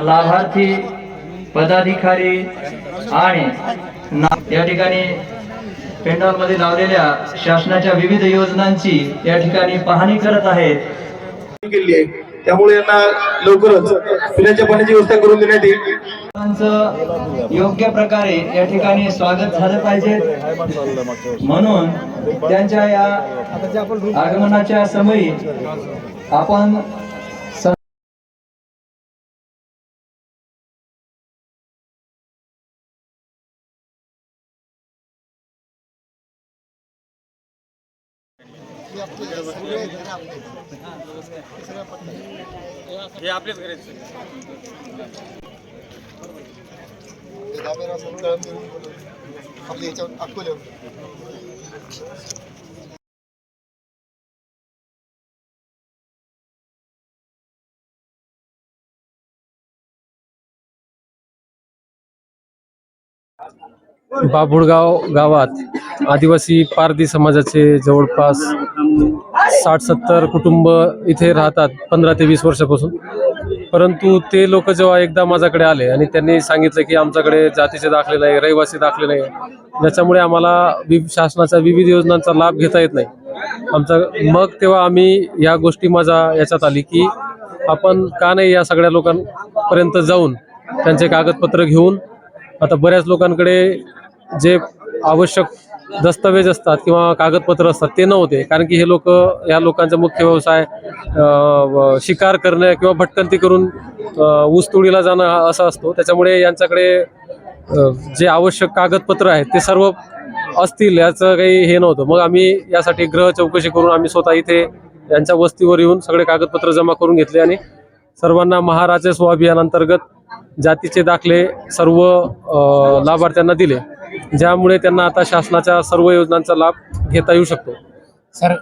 लाभार्थी पदाधिकारी आणि ना- या ठिकाणी पेंडॉलमध्ये लावलेल्या शासनाच्या विविध योजनांची या ठिकाणी पाहणी करत आहेत. केली आहे. त्यामुळे यांना लवकरच पिण्याच्या पाण्याची व्यवस्था करून देण्यात येईल. योग्य प्रकारे या ठिकाणी स्वागत झालं पाहिजे. म्हणून त्यांच्या या आगमनाच्या समयी आपण आपल्या याच्यावर अकोल्यावर बाभुळगाव गावात आदिवासी पारधी समाजाचे जवळपास साठ सत्तर कुटुंब इथे राहतात पंधरा ते वीस वर्षापासून. परंतु ते लोक जेव्हा एकदा माझ्याकडे आले आणि त्यांनी सांगितलं की आमच्याकडे जातीचे दाखले नाही रहिवासी दाखले नाही ज्याच्यामुळे आम्हाला वि शासनाच्या विविध योजनांचा लाभ घेता येत नाही. आमचा मग तेव्हा आम्ही या गोष्टी माझ्या याच्यात आली की आपण का नाही या सगळ्या लोकांपर्यंत जाऊन त्यांचे कागदपत्र घेऊन आता बऱ्याच लोकांकडे जे आवश्यक दस्तावेज असतात किंवा कागदपत्र असतात ते नव्हते. कारण की हे लोक या लोकांचा मुख्य व्यवसाय व शिकार करणं किंवा भटकंती करून ऊसतोडीला जाणं असा असतो. त्याच्यामुळे यांच्याकडे जे आवश्यक कागदपत्र आहेत ते सर्व असतील याचं काही हे नव्हतं. मग आम्ही यासाठी ग्रह चौकशी करून आम्ही स्वतः इथे यांच्या वस्तीवर येऊन सगळे कागदपत्र जमा करून घेतले आणि सर्वांना महाराजस्व अभियानांतर्गत जातीचे दाखले सर्व लाभार्थ्यांना दिले. ज्यामुळे त्यांना आता शासनाच्या सर्व योजनांचा लाभ घेता येऊ शकतो. सर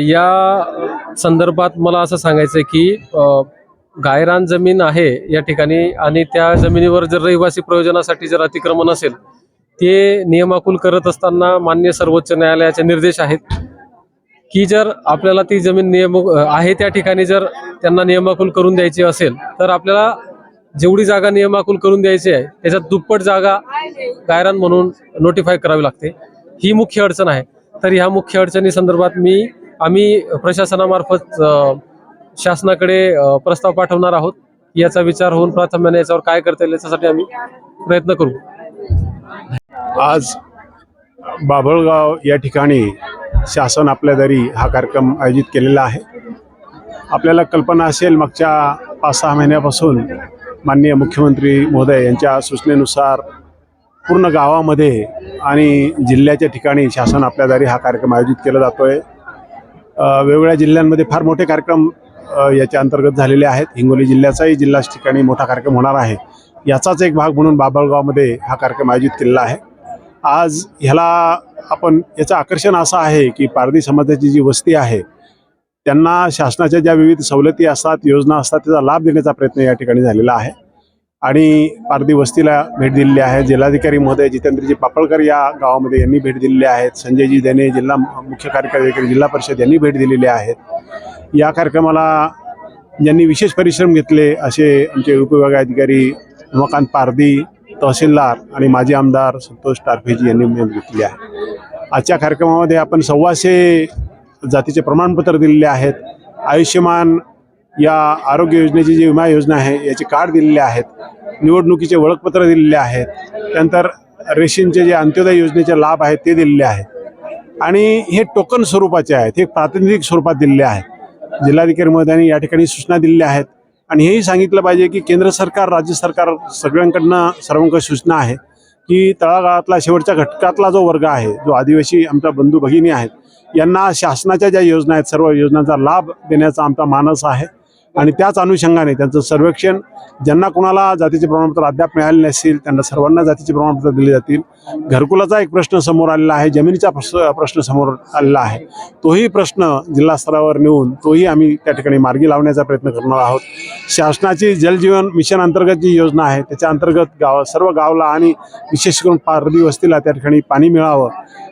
या संदर्भात मला असं सांगायचं आहे की गायरान जमीन आहे या ठिकाणी आणि त्या जमिनीवर जर रहिवासी प्रयोजनासाठी जर अतिक्रमण असेल ते नियमाकुल करत असताना मान्य सर्वोच्च न्यायालयाचे निर्देश आहेत की जर आपल्याला ती जमीन नियम आहे त्या ठिकाणी जर त्यांना नियमाकुल करून द्यायची असेल तर आपल्याला जेवढी जागा नियमाकुल करून द्यायची आहे त्याच्यात दुप्पट जागा गायरान म्हणून नोटिफाय करावी लागते. ही मुख्य अडचण आहे. तर ह्या मुख्य अडचणी संदर्भात मी आम्ही प्रशासनामार्फत शासनाकडे प्रस्ताव पाठवणार आहोत. याचा विचार होऊन प्राथम्याने याच्यावर काय करता येईल याच्यासाठी आम्ही प्रयत्न करू. आज बाभळगाव या ठिकाणी शासन आपल्या दरी हा कार्यक्रम आयोजित केलेला आहे. आपल्याला कल्पना असेल मागच्या पाच सहा महिन्यापासून माननीय मुख्यमंत्री महोदय यांच्या सूचनेनुसार पूर्ण गावामध्ये आणि जिल्ह्याच्या ठिकाणी शासन आपल्या दारी हा कार्यक्रम आयोजित केला जातो आहे वेगवेगळ्या जिल्ह्यांमध्ये फार मोठे कार्यक्रम याच्या अंतर्गत झालेले आहेत. हिंगोली जिल्ह्याचाही जिल्हा ठिकाणी मोठा कार्यक्रम होणार आहे. याचाच एक भाग म्हणून बाभळगावमध्ये हा कार्यक्रम आयोजित केलेला आहे. आज ह्याला आपण याचं आकर्षण असं आहे की पारधी समाजाची जी वस्ती आहे त्यांना शासनाच्या ज्या विविध सवलती असतात योजना असतात त्याचा लाभ देण्याचा प्रयत्न या ठिकाणी झालेला आहे. आणि पारधी वस्तीला भेट दिलेली आहे. जिल्हाधिकारी महोदय जितेंद्रजी पापळकर या गावामध्ये यांनी भेट दिलेली आहेत संजयजी देणे जिल्हा मुख्य कार्यकारी अधिकारी जिल्हा परिषद यांनी भेट दिलेली आहेत या कार्यक्रमाला ज्यांनी विशेष परिश्रम घेतले असे आमचे उपविभाग अधिकारी उमाकांत पारधी तहसीलदार आणि माजी आमदार संतोष टारफेजी यांनी मेहनत घेतली आहे. आजच्या कार्यक्रमामध्ये आपण सव्वाशे जातीचे प्रमाणपत्र दिलेले आहेत. आयुष्यमान या आरोग्य योजनेची जी विमा योजना आहे याचे कार्ड दिलेले आहेत. निवडणुकीचे ओळखपत्र दिलेले आहेत. त्यानंतर रेशनचे जे अंत्योदय योजनेचे लाभ आहेत ते दिलेले आहेत. आणि हे टोकन स्वरूपाचे आहेत हे प्रातिनिधिक स्वरूपात दिलेले आहेत. जिल्हाधिकारी महोदयांनी या ठिकाणी सूचना दिलेल्या आहेत. आणि हेही सांगितलं पाहिजे की केंद्र सरकार राज्य सरकार सगळ्यांकडनं सर्वांकडे सूचना आहे. की तळागाळातला शेवटच्या घटकातला जो वर्ग आहे जो आदिवासी आमच्या बंधू भगिनी आहेत यांना शासनाच्या ज्या योजना आहेत सर्व योजनांचा लाभ देण्याचा आमचा मानस आहे. आणि त्याच अनुषंगाने त्यांचं सर्वेक्षण ज्यांना कोणाला जातीचे प्रमाणपत्र अद्याप मिळाले नसेल त्यांना सर्वांना जातीचे प्रमाणपत्र दिले जातील. घरकुलाचा एक प्रश्न समोर आलेला आहे जमिनीचा प्रश्न प्रश्न समोर आलेला आहे. तोही प्रश्न जिल्हा स्तरावर नेऊन तोही आम्ही त्या ठिकाणी मार्गी लावण्याचा प्रयत्न करणार आहोत. शासनाची जलजीवन मिशन अंतर्गत जी योजना आहे त्याच्या अंतर्गत गाव सर्व गावला आणि विशेष करून पारदी वस्तीला त्या ठिकाणी पाणी मिळावं.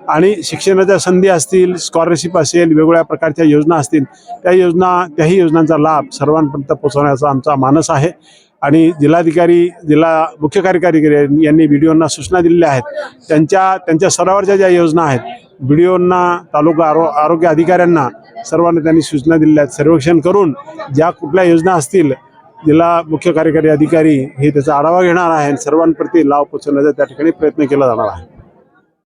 आणि शिक्षणाच्या संधी असतील स्कॉलरशिप असेल वेगवेगळ्या प्रकारच्या योजना असतील त्या योजना त्याही योजनांचा लाभ सर्वांपर्यंत पोहोचवण्याचा आमचा मानस आहे. आणि जिल्हाधिकारी जिल्हा मुख्य कार्यकारी यांनी बी डी सूचना दिलेल्या आहेत. त्यांच्या त्यांच्या स्तरावरच्या ज्या योजना आहेत बी डी तालुका आरो आरोग्य अधिकाऱ्यांना सर्वांना त्यांनी सूचना दिलेल्या आहेत. सर्वेक्षण करून ज्या कुठल्या योजना असतील जिल्हा मुख्य कार्यकारी अधिकारी हे त्याचा आढावा घेणार आहे आणि सर्वांप्रती लाभ पोचवण्याचा त्या ठिकाणी प्रयत्न केला जाणार आहे.